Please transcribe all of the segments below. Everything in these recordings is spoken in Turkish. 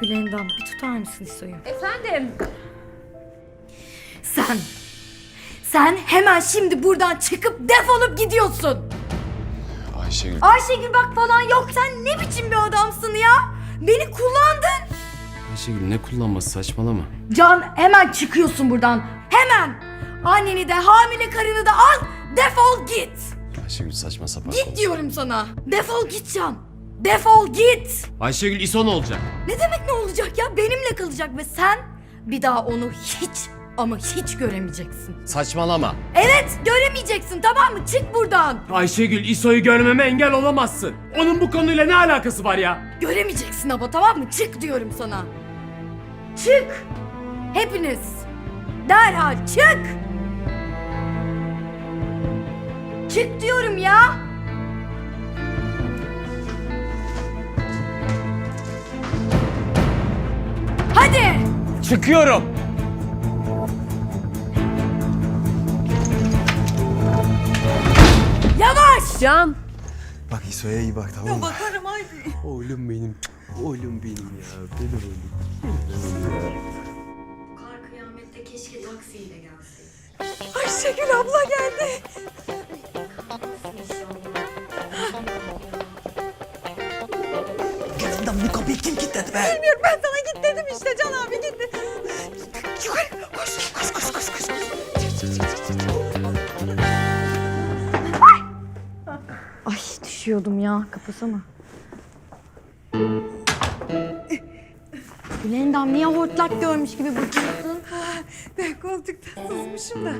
Gülendam bir tutar mısın İso'yu? Efendim? Sen, sen hemen şimdi buradan çıkıp defolup gidiyorsun. Ayşegül. Ayşegül bak falan yok sen ne biçim bir adamsın ya? Beni kullandın. Ayşegül ne kullanması saçmalama. Can hemen çıkıyorsun buradan. Hemen. Anneni de hamile karını da al defol git. Ayşegül saçma sapan Git konuş. diyorum sana. Defol git Can. Defol git. Ayşegül İso ne olacak? Ne demek ne olacak ya? Benimle kalacak ve sen bir daha onu hiç ama hiç göremeyeceksin. Saçmalama. Evet göremeyeceksin tamam mı? Çık buradan. Ayşegül İso'yu görmeme engel olamazsın. Onun bu konuyla ne alakası var ya? Göremeyeceksin ama tamam mı? Çık diyorum sana. Çık. Hepiniz. Derhal çık. Çık diyorum ya. Çıkıyorum. Yavaş. Can. Bak İso'ya iyi bak tamam mı? Bakarım hadi. Oğlum benim. Oğlum benim ya. Benim oğlum. Kar kıyamette keşke taksiyle gelseydi. Ayşegül abla geldi. Gelinden bu kapıyı kim kilitledi be? Bilmiyorum ben sana git dedim işte Can abi gitti. Ay düşüyordum ya. Kapasana. Gülendam niye hortlak görmüş gibi bakıyorsun? Ben koltukta sızmışım da.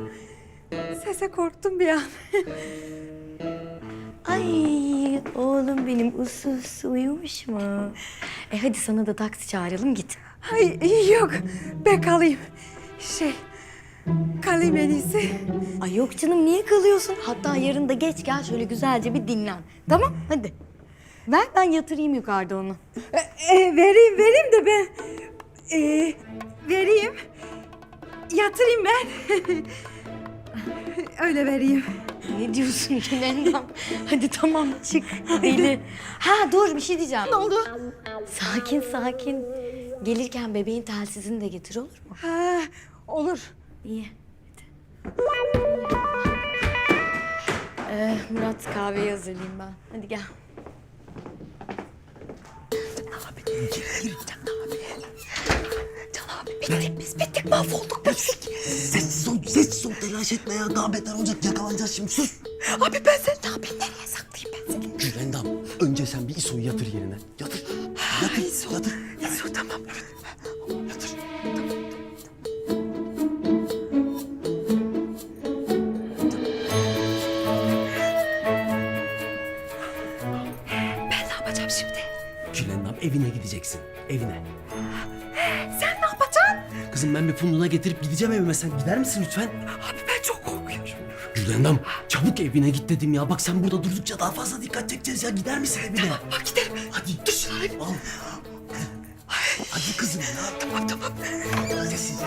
Sese korktum bir an. Ay oğlum benim usus uyumuş mu? E hadi sana da taksi çağıralım git. Ay yok ben kalayım. Şey kalayım en iyisi. Ay yok canım niye kalıyorsun? Hatta yarın da geç gel şöyle güzelce bir dinlen. Tamam hadi. Ver ben yatırayım yukarıda onu. E, e, vereyim vereyim de ben. E, vereyim. Yatırayım ben. Öyle vereyim. Ne diyorsun Gülendam? Hadi tamam çık deli. Ha dur bir şey diyeceğim. Ne oldu? Sakin sakin. Gelirken bebeğin telsizini de getir olur mu? Ha, olur. İyi. Ee, Murat kahveyi hazırlayayım ben. Hadi gel. Sessiz ol, sessiz ol. Telaş etme ya. Daha beter olacak. Yakalanacağız şimdi. Sus. Abi ben seni ne yapayım nereye saklayayım ben seni? Gülendam. Önce sen bir İso'yu yatır yerine. Yatır. Yatır. İso. Yatır. İso tamam. Yatır. Punduna getirip gideceğim evime sen gider misin lütfen? Abi ben çok korkuyorum. Gülendam çabuk evine git dedim ya. Bak sen burada durdukça daha fazla dikkat çekeceğiz ya. Gider misin evine? Bak gidelim. Hadi. Dur şunu al. Hadi kızım ya. Tamam tamam. Sessiz.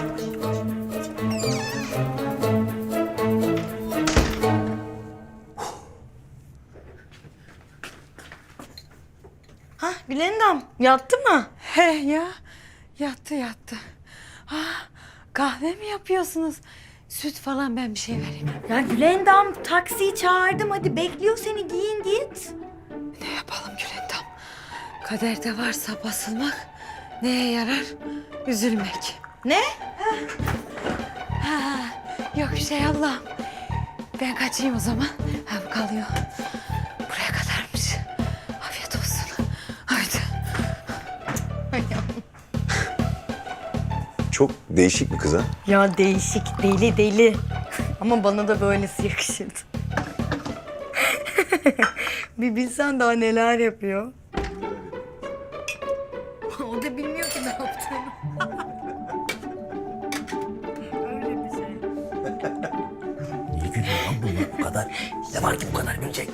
Ha Gülendam yattı mı? He ya. Yattı yattı. Ah, kahve mi yapıyorsunuz? Süt falan ben bir şey vereyim. Ya Gülendam taksiyi çağırdım hadi bekliyor seni giyin git. Ne yapalım Gülendam? Kaderde varsa basılmak neye yarar? Üzülmek. Ne? Ha, yok bir şey Allah'ım. Ben kaçayım o zaman. Ha bu kalıyor. Çok değişik bir kız ha. Ya değişik deli deli. Ama bana da böylesi yakışırdı. bir bilsen daha neler yapıyor. o da bilmiyor ki ne yaptığını. Öyle bir şey. Niye gülüyor lan bunu bu kadar? Ne var ki bu kadar gülecek?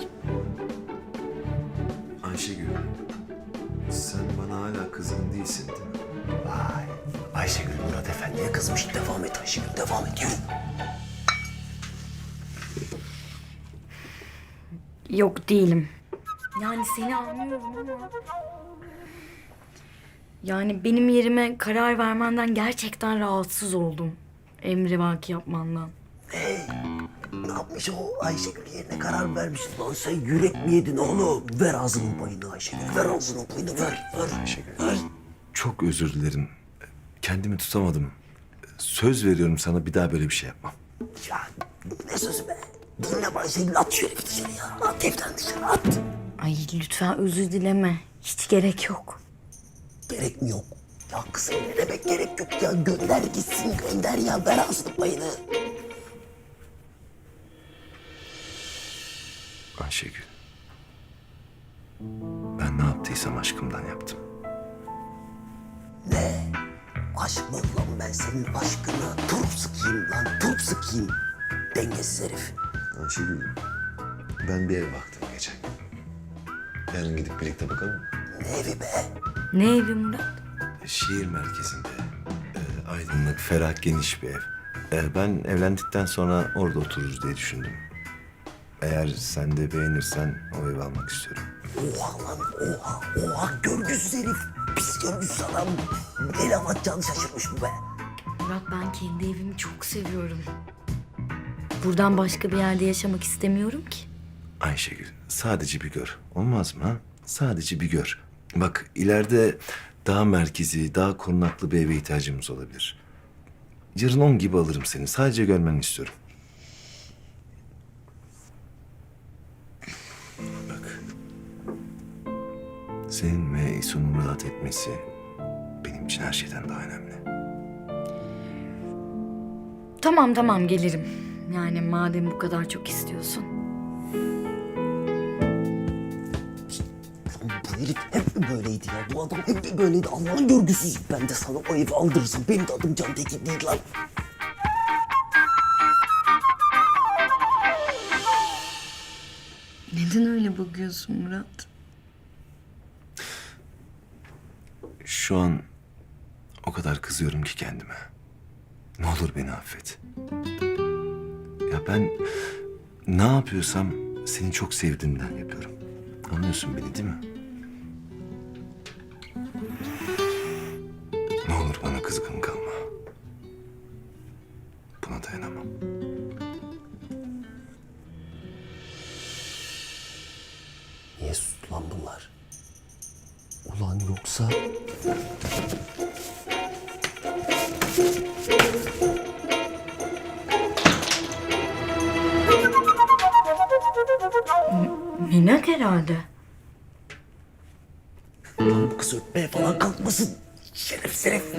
Ayşegül devam et yürü. Yok değilim. Yani seni anlıyorum ama... Yani benim yerime karar vermenden gerçekten rahatsız oldum. Emri vaki yapmandan. Ne yapmış o Ayşegül yerine karar vermiş. Lan sen yürek mi yedin oğlum? Ver ağzının payını Ayşegül. Ver ağzının payını ver. Ver. Ayşegül. Ver. Çok özür dilerim. Kendimi tutamadım. Söz veriyorum sana bir daha böyle bir şey yapmam. Ya ne sözü be? Dinle Ayşegül at şöyle bir dışarıya. At evden dışarı at. Ay lütfen özür dileme. Hiç gerek yok. Gerek mi yok? Ya kızım ne demek gerek yok ya? Gönder gitsin gönder ya. Ver ağzının payını. Ayşegül. Ben ne yaptıysam aşkımdan yaptım. Ne? Aşk mı lan ben senin aşkına? Turp sıkayım lan turp sıkayım. Dengesiz herif. Ayşegül, ben bir ev baktım geçen gün. Yarın gidip birlikte bakalım mı? Ne evi be? Ne evi Murat? Şehir merkezinde. e, aydınlık, ferah, geniş bir ev. E, ben evlendikten sonra orada otururuz diye düşündüm. Eğer sen de beğenirsen o evi almak istiyorum. Oha lan oha oha görgüsüz herif. Pis görgüsüz adam. El atacağını şaşırmış bu be. Murat ben kendi evimi çok seviyorum. Buradan başka bir yerde yaşamak istemiyorum ki. Ayşegül, sadece bir gör. Olmaz mı ha? Sadece bir gör. Bak ileride daha merkezi, daha korunaklı bir eve ihtiyacımız olabilir. Yarın on gibi alırım seni. Sadece görmeni istiyorum. Senin ve İso'nun rahat etmesi benim için her şeyden daha önemli. Tamam tamam gelirim. Yani madem bu kadar çok istiyorsun. Lan bu herif hep mi böyleydi ya? Bu adam hep mi böyleydi? Allah'ın görgüsüz. Ben de sana o evi aldırırsam benim de adım Can Tekin değil lan. Neden öyle bakıyorsun Murat? Şu an o kadar kızıyorum ki kendime. Ne olur beni affet. Ya ben ne yapıyorsam seni çok sevdiğimden yapıyorum. Anlıyorsun beni değil mi? Ne olur bana kızgın kalma. Buna dayanamam. Niye sustu lan bunlar? Ulan yoksa... Minak herhalde. Lan bu kız öpmeye falan kalkmasın. Şeref herif.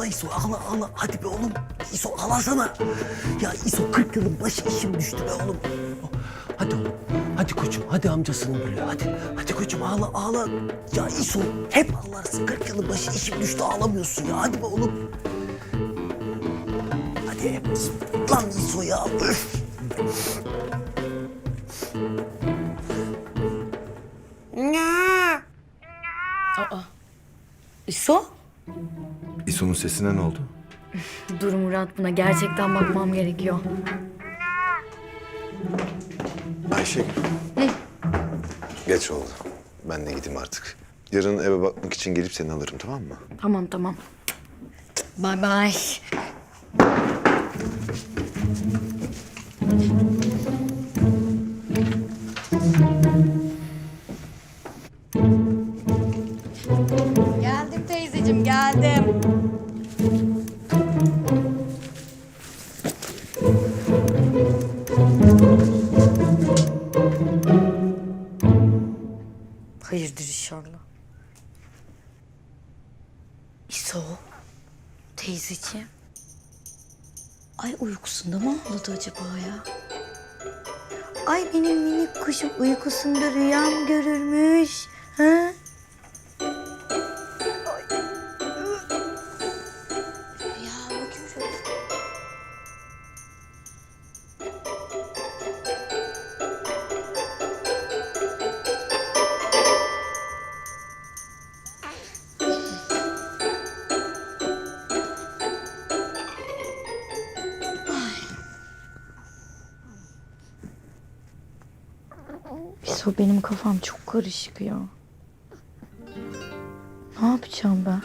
Ağla, İso, ağla, ağla. Hadi be oğlum, İso ağlasana. Ya İso 40 yılın başı işim düştü be oğlum. Hadi oğlum, hadi koçum, hadi amcasının gülü, hadi. Hadi koçum ağla, ağla. Ya İso hep ağlarsın, 40 yılın başı işim düştü ağlamıyorsun ya. Hadi be oğlum. Hadi lan İso ya, İso'nun sesine ne oldu? Dur Murat buna gerçekten bakmam gerekiyor. Ayşegül. Geç oldu. Ben de gideyim artık. Yarın eve bakmak için gelip seni alırım tamam mı? Tamam tamam. Bay bay. Hayırdır inşallah. İso. Teyzeciğim. Ay uykusunda mı ağladı acaba ya? Ay benim minik kuşum uykusunda rüyam görürmüş. Ha? Biso benim kafam çok karışık ya. Ne yapacağım ben?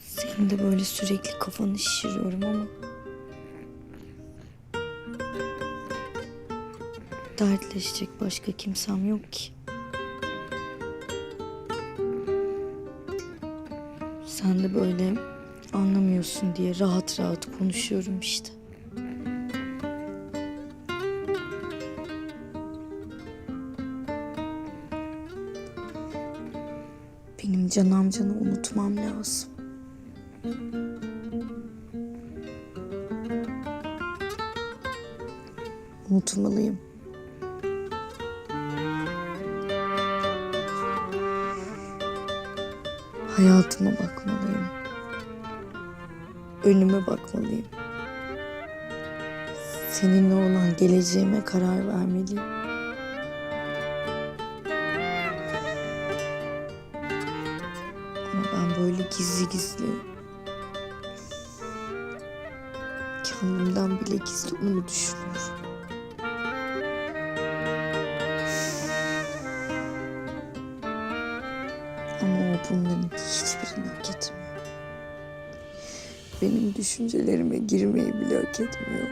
Senin de böyle sürekli kafanı şişiriyorum ama. Dertleşecek başka kimsem yok ki. Sen de böyle anlamıyorsun diye rahat rahat konuşuyorum işte. Can amcanı unutmam lazım. Unutmalıyım. Hayatıma bakmalıyım. Önüme bakmalıyım. Seninle olan geleceğime karar vermeliyim. Gizli gizli kendimden bile gizli onu düşünüyorum. Ama o bunların hiçbirini hak etmiyor. Benim düşüncelerime girmeyi bile hak etmiyor.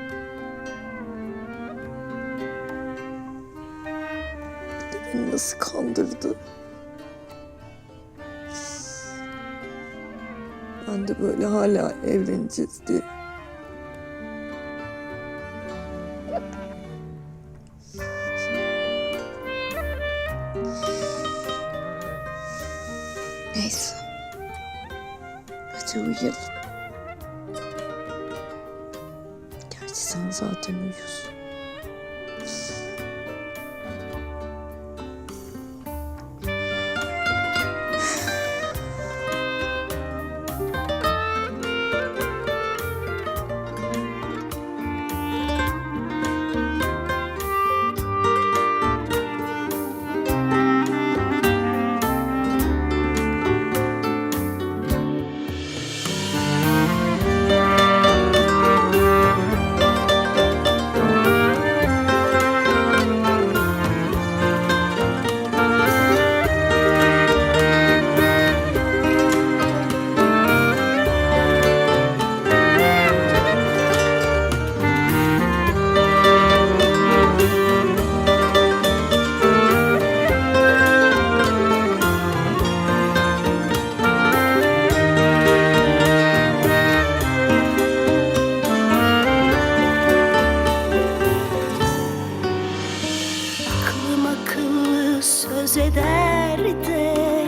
Beni nasıl kandırdı. De böyle hala evleneceğiz diye. Söz eder de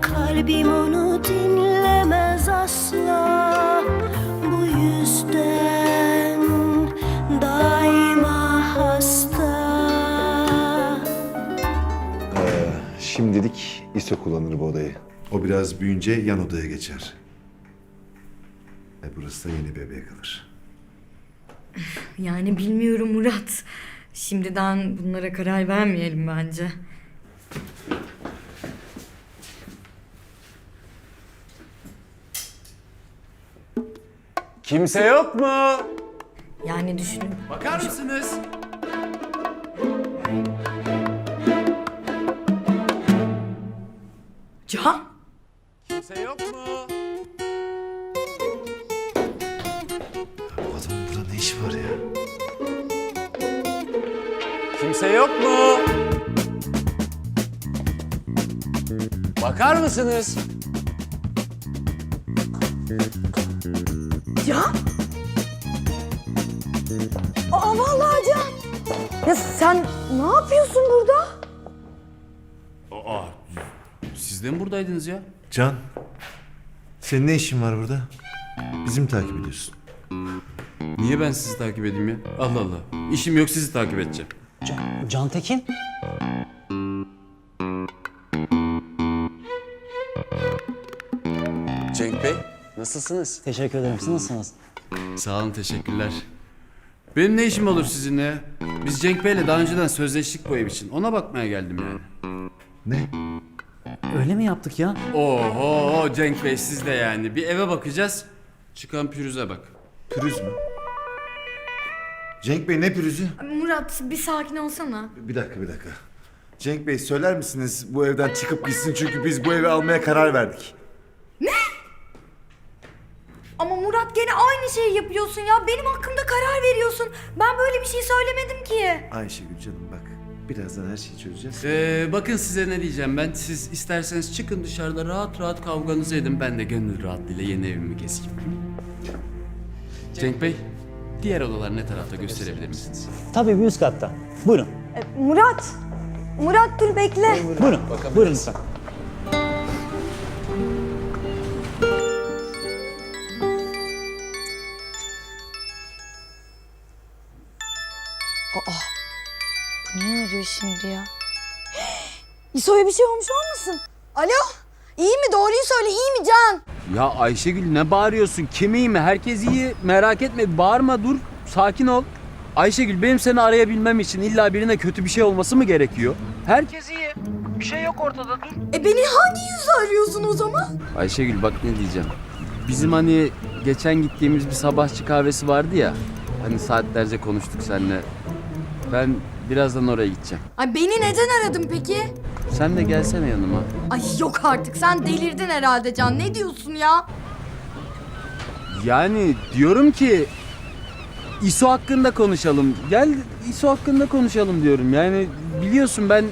Kalbim onu dinlemez asla Bu yüzden daima hasta Şimdilik ISO kullanır bu odayı. O biraz büyüyünce yan odaya geçer. E burası da yeni bebeğe kalır. Yani bilmiyorum Murat. Şimdiden bunlara karar vermeyelim bence. Kimse yok mu? Yani düşünün. Bakar mısınız? Can? Kimse yok mu? Bu adamın burada ne işi var ya? Kimse yok mu? Bakar mısınız? Can? Aa vallahi Can. Ya sen ne yapıyorsun burada? Aa, siz de mi buradaydınız ya? Can, senin ne işin var burada? Bizim takip ediyorsun. Niye ben sizi takip edeyim ya? Allah Allah. İşim yok sizi takip edeceğim. Can, Can Tekin? Cenk Bey, nasılsınız? Teşekkür ederim. Siz nasılsınız? Sağ olun, teşekkürler. Benim ne işim olur sizinle? Biz Cenk Bey'le daha önceden sözleştik bu ev için. Ona bakmaya geldim yani. Ne? Öyle mi yaptık ya? Oho Cenk Bey siz de yani. Bir eve bakacağız. Çıkan pürüze bak. Pürüz mü? Cenk Bey ne pürüzü? Murat bir sakin olsana. Bir dakika bir dakika. Cenk Bey söyler misiniz bu evden çıkıp gitsin çünkü biz bu evi almaya karar verdik. Ama Murat gene aynı şeyi yapıyorsun ya. Benim hakkımda karar veriyorsun. Ben böyle bir şey söylemedim ki. Ayşegül canım bak birazdan her şeyi çözeceğiz. Ee, bakın size ne diyeceğim ben. Siz isterseniz çıkın dışarıda rahat rahat kavganızı edin. Ben de gönül rahatlığıyla yeni evimi gezeyim. Cenk Bey, diğer odalar ne tarafta gösterebilir misiniz? Tabii bir üst katta. Buyurun. Murat! Murat dur bekle. Buyurun. Buyurun lütfen. Şimdi ya? İso'ya bir şey olmuş olmasın? Alo? İyi mi? Doğruyu söyle. iyi mi Can? Ya Ayşegül ne bağırıyorsun? Kim iyi mi? Herkes iyi. Merak etme. Bağırma dur. Sakin ol. Ayşegül benim seni arayabilmem için illa birine kötü bir şey olması mı gerekiyor? Herkes iyi. Bir şey yok ortada dur. E beni hangi yüzle arıyorsun o zaman? Ayşegül bak ne diyeceğim. Bizim hani geçen gittiğimiz bir sabahçı kahvesi vardı ya. Hani saatlerce konuştuk seninle. Ben birazdan oraya gideceğim. Ay beni neden aradın peki? Sen de gelsene yanıma. Ay yok artık. Sen delirdin herhalde Can. Ne diyorsun ya? Yani diyorum ki İso hakkında konuşalım. Gel İso hakkında konuşalım diyorum. Yani biliyorsun ben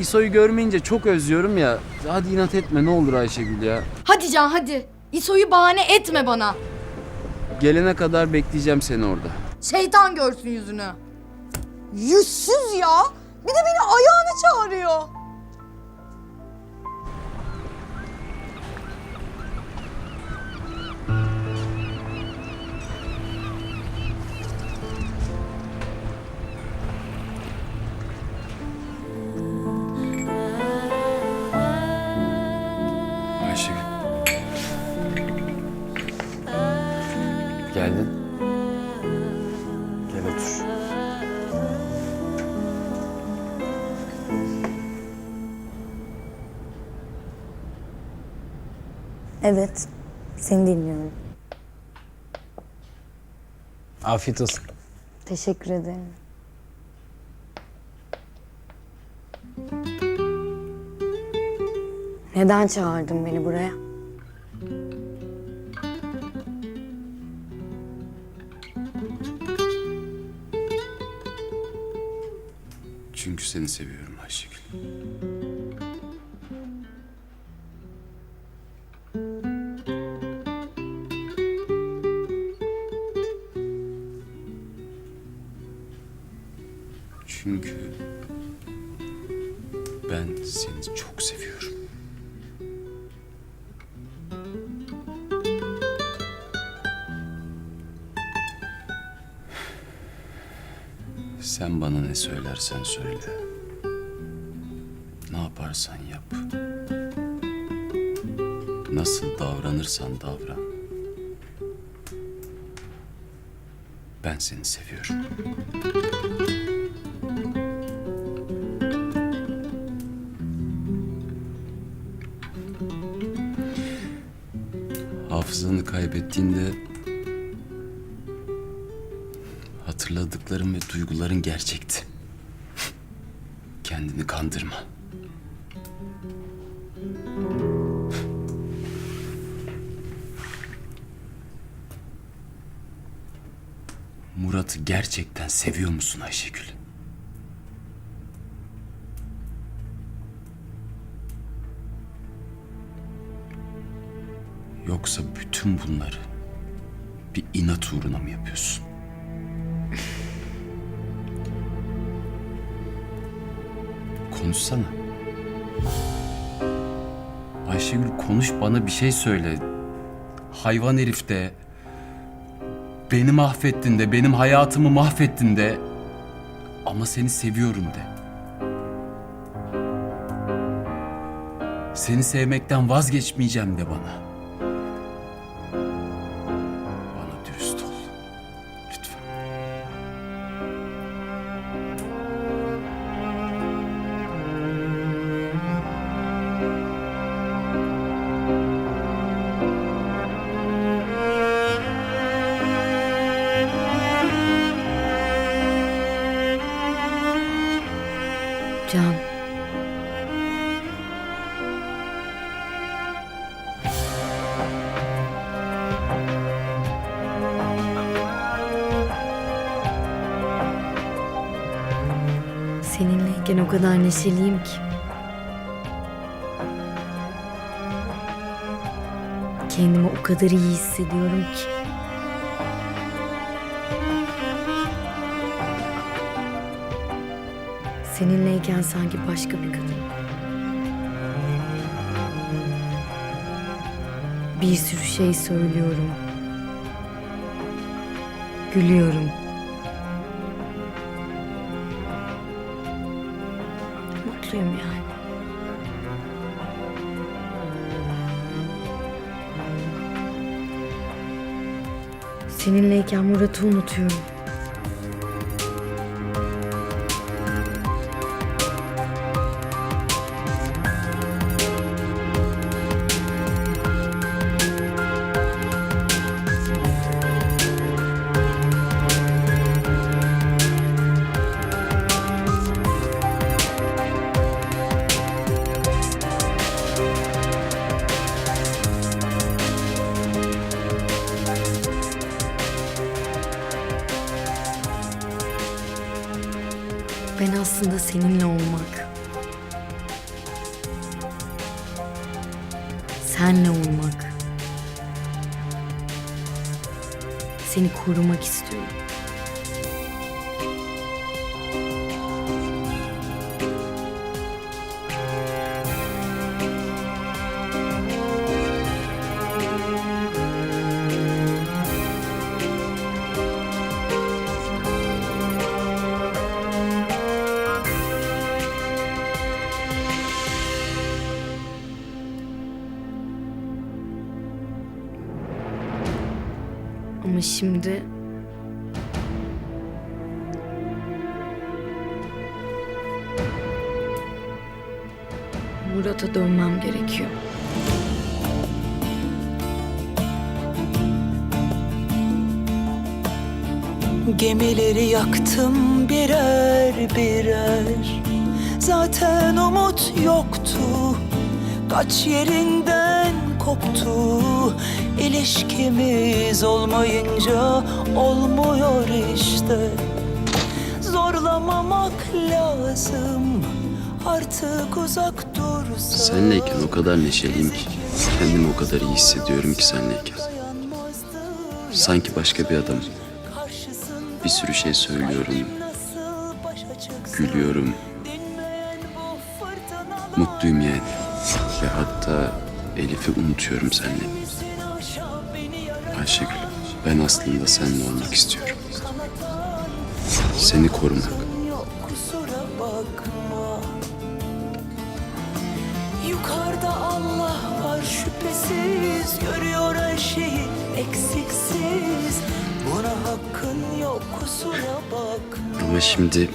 İso'yu görmeyince çok özlüyorum ya. Hadi inat etme ne olur Ayşegül ya. Hadi Can hadi. İso'yu bahane etme bana. Gelene kadar bekleyeceğim seni orada. Şeytan görsün yüzünü. Yüzsüz ya. Bir de beni ayağına çağırıyor. Evet. Seni dinliyorum. Afiyet olsun. Teşekkür ederim. Neden çağırdın beni buraya? Çünkü seni seviyorum Ayşegül. Söylersen söyle. Ne yaparsan yap. Nasıl davranırsan davran. Ben seni seviyorum. Hafızanı kaybettiğinde hatırladıkların ve duyguların gerçekti. Kendini kandırma. Murat'ı gerçekten seviyor musun Ayşegül? Yoksa bütün bunları bir inat uğruna mı yapıyorsun? Konuşsana. Ayşegül konuş bana bir şey söyle. Hayvan herif de, beni mahvettin de, benim hayatımı mahvettin de ama seni seviyorum de. Seni sevmekten vazgeçmeyeceğim de bana. Kadar neşeliyim ki. Kendimi o kadar iyi hissediyorum ki. Seninleyken sanki başka bir kadın. Bir sürü şey söylüyorum. Gülüyorum. Mutluyum yani. Seninleyken Murat'ı unutuyorum. Ben aslında seninle olmak. Senle olmak. Seni korumak istiyorum. Murat'a dönmem gerekiyor. Gemileri yaktım birer birer. Zaten umut yoktu. Kaç yerinden koptu. İlişkimiz olmayınca olmuyor işte. Zorlamamak lazım. Artık uzak Senleyken o kadar neşeliyim ki. Kendimi o kadar iyi hissediyorum ki senleyken. Sanki başka bir adamım. Bir sürü şey söylüyorum. Gülüyorum. Mutluyum yani. Ve hatta Elif'i unutuyorum seninle. Ayşegül, ben aslında seninle olmak istiyorum. Seni korumak. Ama şimdi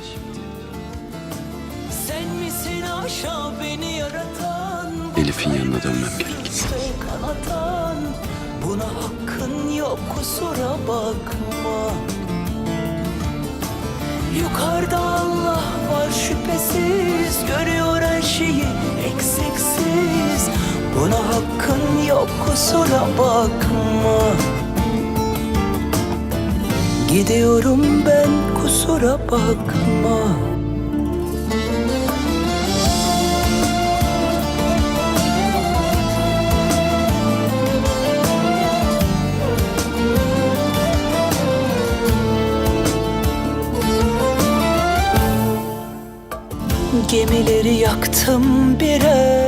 Elif'in yanına dönmem gerek. Buna hakkın yok kusura bakma. Yukarıda Allah var şüphesiz. Görüyor her şeyi eksiksiz. Buna hakkın yok kusura bakma. Gidiyorum ben kusura bakma. Gemileri yaktım birer